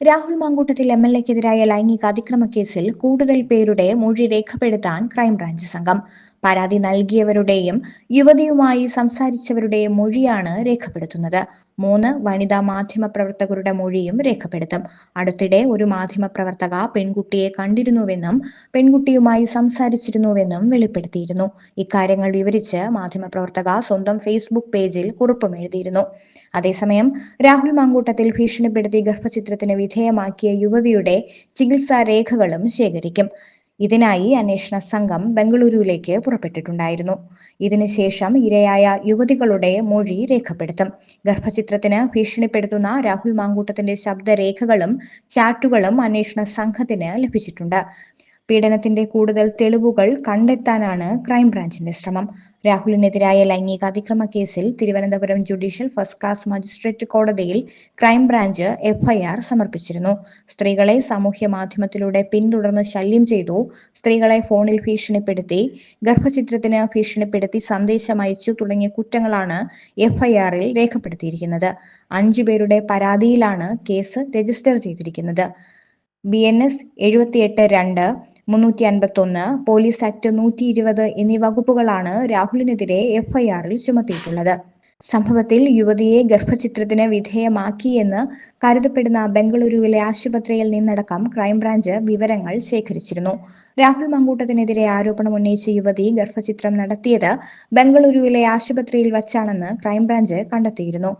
Rahul Mamkootathil M L എക്കെതിരായ ലൈംഗിക അതിക്രമ കേസിൽ കൂടുതൽ പേരുടെ മൊഴി രേഖപ്പെടുത്താൻ ക്രൈംബ്രാഞ്ച് സംഘം. പരാതി നൽകിയവരുടെയും യുവതിയുമായി സംസാരിച്ചവരുടെയും മൊഴിയാണ് രേഖപ്പെടുത്തുന്നത്. മൂന്ന് വനിതാ മാധ്യമ പ്രവർത്തകരുടെ മൊഴിയും രേഖപ്പെടുത്തും. അടുത്തിടെ ഒരു മാധ്യമ പ്രവർത്തക പെൺകുട്ടിയെ കണ്ടിരുന്നുവെന്നും പെൺകുട്ടിയുമായി സംസാരിച്ചിരുന്നുവെന്നും വെളിപ്പെടുത്തിയിരുന്നു. ഇക്കാര്യങ്ങൾ വിവരിച്ച് മാധ്യമ പ്രവർത്തക സ്വന്തം ഫേസ്ബുക്ക് പേജിൽ കുറിപ്പും എഴുതിയിരുന്നു അതേസമയം രാഹുൽ മാങ്കൂട്ടത്തിൽ ഭീഷണിപ്പെടുത്തി ഗർഭചിത്രത്തിന് വിധേയമാക്കിയ യുവതിയുടെ ചികിത്സാ രേഖകളും ശേഖരിക്കും. ഇതിനായി അന്വേഷണ സംഘം ബംഗളൂരുവിലേക്ക് പുറപ്പെട്ടിട്ടുണ്ടായിരുന്നു. ഇതിനുശേഷം ഇരയായ യുവതികളുടെ മൊഴി രേഖപ്പെടുത്തും. ഗർഭചിത്രത്തിന് ഭീഷണിപ്പെടുത്തുന്ന രാഹുൽ മാങ്കൂട്ടത്തിന്റെ ശബ്ദരേഖകളും ചാറ്റുകളും അന്വേഷണ സംഘത്തിന് ലഭിച്ചിട്ടുണ്ട്. പീഡനത്തിന്റെ കൂടുതൽ തെളിവുകൾ കണ്ടെത്താനാണ് ക്രൈംബ്രാഞ്ചിന്റെ ശ്രമം. രാഹുലിനെതിരായ ലൈംഗിക അതിക്രമ കേസിൽ Thiruvananthapuram judicial first class magistrate കോടതിയിൽ ക്രൈംബ്രാഞ്ച് എഫ്ഐആർ സമർപ്പിച്ചിരുന്നു. സ്ത്രീകളെ സാമൂഹ്യ മാധ്യമത്തിലൂടെ പിന്തുടർന്ന് ശല്യം ചെയ്തു. സ്ത്രീകളെ ഫോണിൽ ഭീഷണിപ്പെടുത്തി ഗർഭചിത്രത്തിന് ഭീഷണിപ്പെടുത്തി സന്ദേശം അയച്ചു തുടങ്ങിയ കുറ്റങ്ങളാണ് എഫ്ഐആറിൽ രേഖപ്പെടുത്തിയിരിക്കുന്നത്. അഞ്ചുപേരുടെ പരാതിയിലാണ് കേസ് രജിസ്റ്റർ ചെയ്തിരിക്കുന്നത്. ബി എൻ എസ് എഴുപത്തിയെട്ട് രണ്ട് മുന്നൂറ്റി അൻപത്തൊന്ന് പോലീസ് ആക്ട് നൂറ്റി ഇരുപത് എന്നീ വകുപ്പുകളാണ് രാഹുലിനെതിരെ എഫ്ഐആറിൽ ചുമത്തിയിട്ടുള്ളത്. സംഭവത്തിൽ യുവതിയെ ഗർഭചിത്രത്തിന് വിധേയമാക്കിയെന്ന് കരുതപ്പെടുന്ന ബംഗളൂരുവിലെ ആശുപത്രിയിൽ നിന്നടക്കം ക്രൈംബ്രാഞ്ച് വിവരങ്ങൾ ശേഖരിച്ചിരുന്നു. രാഹുൽ മങ്കൂട്ടത്തിനെതിരെ ആരോപണം ഉന്നയിച്ച യുവതി ഗർഭചിത്രം നടത്തിയത് ബംഗളൂരുവിലെ ആശുപത്രിയിൽ വച്ചാണെന്ന് ക്രൈംബ്രാഞ്ച് കണ്ടെത്തിയിരുന്നു.